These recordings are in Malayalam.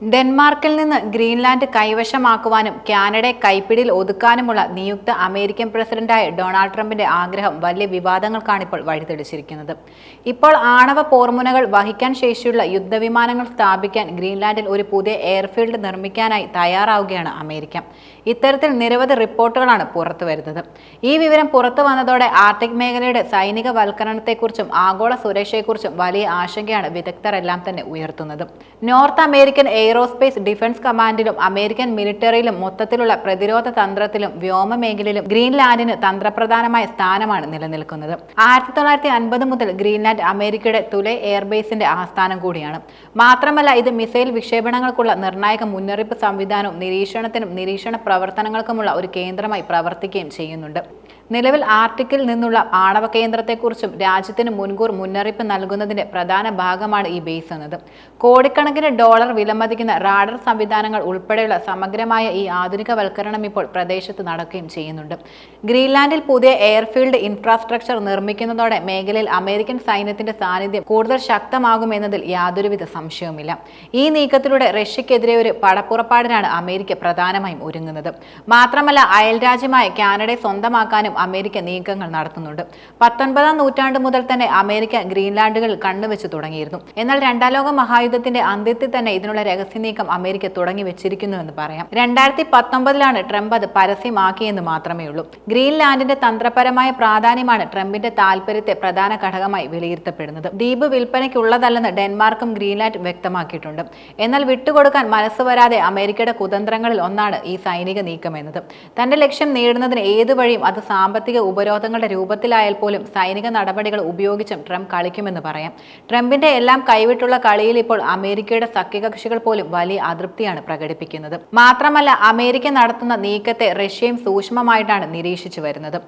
ഡെൻമാർക്കിൽ നിന്ന് ഗ്രീൻലാൻഡ് കൈവശമാക്കുവാനും കാനഡയെ കൈപ്പിടിയിൽ ഒതുക്കാനുമുള്ള നിയുക്ത അമേരിക്കൻ പ്രസിഡന്റായ ഡൊണാൾഡ് ട്രംപിന്റെ ആഗ്രഹം വലിയ വിവാദങ്ങൾക്കാണ് ഇപ്പോൾ വഴിതെളിച്ചിരിക്കുന്നത്. ഇപ്പോൾ ആണവ പോർമുനകൾ വഹിക്കാൻ ശേഷിയുള്ള യുദ്ധവിമാനങ്ങൾ സ്ഥാപിക്കാൻ ഗ്രീൻലാൻഡിൽ ഒരു പുതിയ എയർഫീൽഡ് നിർമ്മിക്കാനായി തയ്യാറാവുകയാണ് അമേരിക്ക. ഇത്തരത്തിൽ നിരവധി റിപ്പോർട്ടുകളാണ് പുറത്തു വരുന്നത്. ഈ വിവരം പുറത്തു വന്നതോടെ ആർട്ടിക് മേഖലയുടെ സൈനിക വൽക്കരണത്തെക്കുറിച്ചും ആഗോള സുരക്ഷയെക്കുറിച്ചും വലിയ ആശങ്കയാണ് വിദഗ്ധരെല്ലാം തന്നെ ഉയർത്തുന്നത്. നോർത്ത് അമേരിക്കൻ എയ്റോസ്പേസ് ഡിഫൻസ് കമാൻഡിലും അമേരിക്കൻ മിലിറ്ററിയിലും മൊത്തത്തിലുള്ള പ്രതിരോധ തന്ത്രത്തിലും വ്യോമ മേഖലയിലും ഗ്രീൻലാൻഡിന് തന്ത്രപ്രധാനമായ സ്ഥാനമാണ് നിലനിൽക്കുന്നത്. ആയിരത്തി തൊള്ളായിരത്തി അൻപത് മുതൽ ഗ്രീൻലാൻഡ് അമേരിക്കയുടെ തുലെ എയർബേസിന്റെ ആസ്ഥാനം കൂടിയാണ്. മാത്രമല്ല ഇത് മിസൈൽ വിക്ഷേപണങ്ങൾക്കുള്ള നിർണായക മുന്നറിയിപ്പ് സംവിധാനവും നിരീക്ഷണത്തിനും നിരീക്ഷണ പ്രവർത്തനങ്ങൾക്കുമുള്ള ഒരു കേന്ദ്രമായി പ്രവർത്തിക്കുകയും ചെയ്യുന്നുണ്ട്. നിലവിൽ ആർട്ടിക്കിൽ നിന്നുള്ള ആണവ കേന്ദ്രത്തെക്കുറിച്ചും രാജ്യത്തിന് മുൻകൂർ മുന്നറിയിപ്പ് നൽകുന്നതിന്റെ പ്രധാന ഭാഗമാണ് ഈ ബേസ് എന്നത്. കോടിക്കണക്കിന് ഡോളർ വിലമതിക്കുന്ന റാഡർ സംവിധാനങ്ങൾ ഉൾപ്പെടെയുള്ള സമഗ്രമായ ഈ ആധുനികവൽക്കരണം ഇപ്പോൾ പ്രദേശത്ത് നടക്കുകയും ചെയ്യുന്നുണ്ട്. ഗ്രീൻലാൻഡിൽ പുതിയ എയർഫീൽഡ് ഇൻഫ്രാസ്ട്രക്ചർ നിർമ്മിക്കുന്നതോടെ മേഖലയിൽ അമേരിക്കൻ സൈന്യത്തിന്റെ സാന്നിധ്യം കൂടുതൽ ശക്തമാകുമെന്നതിൽ യാതൊരുവിധ സംശയവുമില്ല. ഈ നീക്കത്തിലൂടെ റഷ്യക്കെതിരെ ഒരു പടപ്പുറപ്പാടിനാണ് അമേരിക്ക പ്രധാനമായും ഒരുങ്ങുന്നത്. മാത്രമല്ല അയൽരാജ്യമായ കാനഡയെ സ്വന്തമാക്കാനും അമേരിക്ക നീക്കങ്ങൾ നടത്തുന്നുണ്ട്. പത്തൊൻപതാം നൂറ്റാണ്ട് മുതൽ തന്നെ അമേരിക്ക ഗ്രീൻലാൻഡുകൾ കണ്ണുവെച്ച് തുടങ്ങിയിരുന്നു. എന്നാൽ രണ്ടാം ലോക മഹായുദ്ധത്തിന്റെ അന്ത്യത്തിൽ തന്നെ ഇതിനുള്ള രഹസ്യ നീക്കം അമേരിക്ക തുടങ്ങി വെച്ചിരിക്കുന്നുവെന്ന് പറയാം. രണ്ടായിരത്തി പത്തൊമ്പതിലാണ് ട്രംപ് അത് പരസ്യമാക്കിയെന്ന് മാത്രമേ ഉള്ളൂ. ഗ്രീൻലാൻഡിന്റെ തന്ത്രപരമായ പ്രാധാന്യമാണ് ട്രംപിന്റെ താല്പര്യത്തെ പ്രധാന ഘടകമായി വിലയിരുത്തപ്പെടുന്നത്. ദ്വീപ് വിൽപ്പനയ്ക്കുള്ളതല്ലെന്ന് ഡെൻമാർക്കും ഗ്രീൻലാൻഡ് വ്യക്തമാക്കിയിട്ടുണ്ട്. എന്നാൽ വിട്ടുകൊടുക്കാൻ മനസ്സ് വരാതെ അമേരിക്കയുടെ കുതന്ത്രങ്ങളിൽ ഒന്നാണ് ഈ സൈനിക നീക്കം എന്നത് തന്റെ ലക്ഷ്യം നേടുന്നതിന് ഏത് വഴിയും അത് സാമ്പത്തിക ഉപരോധങ്ങളുടെ രൂപത്തിലായാൽ പോലും സൈനിക നടപടികൾ ഉപയോഗിച്ചും ട്രംപ് കളിക്കുമെന്ന് പറയാം. ട്രംപിന്റെ എല്ലാം കൈവിട്ടുള്ള കളിയിൽ ഇപ്പോൾ അമേരിക്കയുടെ സഖ്യകക്ഷികൾ പോലും വലിയ അതൃപ്തിയാണ് പ്രകടിപ്പിക്കുന്നത്. മാത്രമല്ല അമേരിക്ക നടത്തുന്ന നീക്കത്തെ റഷ്യയും സൂക്ഷ്മമായിട്ടാണ് നിരീക്ഷിച്ചു വരുന്നത്.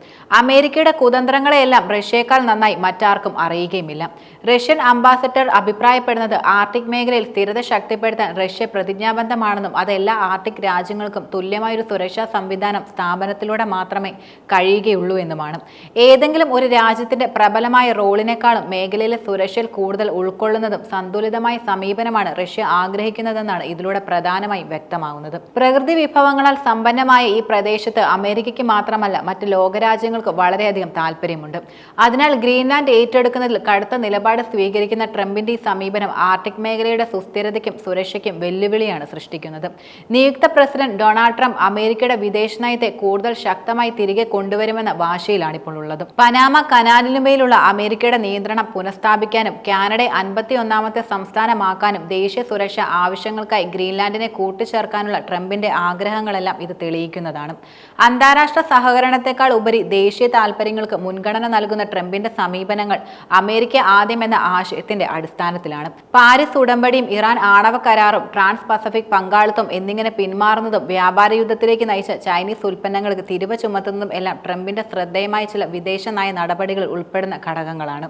അമേരിക്കയുടെ കുതന്ത്രങ്ങളെയെല്ലാം റഷ്യയേക്കാൾ നന്നായി മറ്റാർക്കും അറിയുകയുമില്ല. റഷ്യൻ അംബാസഡർ അഭിപ്രായപ്പെടുന്നത് ആർട്ടിക് മേഖലയിൽ സ്ഥിരത ശക്തിപ്പെടുത്താൻ റഷ്യ പ്രതിജ്ഞാബദ്ധമാണെന്നും അത് എല്ലാ ആർട്ടിക് രാജ്യങ്ങൾക്കും തുല്യമായൊരു സുരക്ഷാ സംവിധാനം സ്ഥാപനത്തിലൂടെ മാത്രമേ കഴിയുകയുള്ളൂ എന്നുമാണ്. ഏതെങ്കിലും ഒരു രാജ്യത്തിന്റെ പ്രബലമായ റോളിനേക്കാളും മേഖലയിലെ സുരക്ഷയിൽ കൂടുതൽ ഉൾക്കൊള്ളുന്നതും സന്തുലിതമായ സമീപനമാണ് റഷ്യ ആഗ്രഹിക്കുന്നതെന്നാണ് ഇതിലൂടെ പ്രധാനമായും വ്യക്തമാകുന്നത്. പ്രകൃതി വിഭവങ്ങളാൽ സമ്പന്നമായ ഈ പ്രദേശത്ത് അമേരിക്കയ്ക്ക് മാത്രമല്ല മറ്റ് ലോകരാജ്യങ്ങൾക്ക് വളരെയധികം താല്പര്യമുണ്ട് അതിനാൽ ഗ്രീൻലാൻഡ് ഏറ്റെടുക്കുന്നതിൽ കടുത്ത നിലപാട് സ്വീകരിക്കുന്ന ട്രംപിന്റെ ഈ സമീപനം ആർട്ടിക് മേഖലയുടെ സുസ്ഥിരതയ്ക്കും സുരക്ഷയ്ക്കും വെല്ലുവിളിയാണ് സൃഷ്ടിക്കുന്നത്. നിയുക്ത പ്രസിഡന്റ് ഡൊണാൾഡ് ട്രംപ് അമേരിക്കയുടെ വിദേശ നയത്തെ കൂടുതൽ ശക്തമായി തിരികെ കൊണ്ടുവരുമെന്ന വാശയിലാണ് ഇപ്പോൾ ഉള്ളത് പനാമ കനാലിനുമേലുള്ള അമേരിക്കയുടെ നിയന്ത്രണം പുനഃസ്ഥാപിക്കാനും കാനഡയെ അൻപത്തി ഒന്നാമത്തെ സംസ്ഥാനമാക്കാനും ദേശീയ സുരക്ഷ ആവശ്യങ്ങൾക്കായി ഗ്രീൻലാൻഡിനെ കൂട്ടിച്ചേർക്കാനുള്ള ട്രംപിന്റെ ആഗ്രഹങ്ങളെല്ലാം ഇത് തെളിയിക്കുന്നതാണ്. അന്താരാഷ്ട്ര സഹകരണത്തെക്കാൾ ഉപരി ദേശീയ താൽപര്യങ്ങൾക്ക് മുൻഗണന നൽകുന്ന ട്രംപിന്റെ സമീപനങ്ങൾ അമേരിക്ക ആദ്യം എന്ന ആശയത്തിന്റെ അടിസ്ഥാനത്തിലാണ്. പാരീസ് ഉടമ്പടിയും ഇറാൻ ആണവ കരാറും ട്രാൻസ് പസഫിക് പങ്കാളിത്തം എന്നിങ്ങനെ പിന്മാറുന്നതും വ്യാപാര യുദ്ധത്തിലേക്ക് നയിച്ച ചൈനീസ് ഉൽപ്പന്നങ്ങൾക്ക് തിരിവ് ചുമത്തുന്നതും എല്ലാം ട്രംപിന്റെ ശ്രദ്ധേയമായ ചില വിദേശ നയ നടപടികൾ ഉൾപ്പെടുന്ന ഘടകങ്ങളാണ്.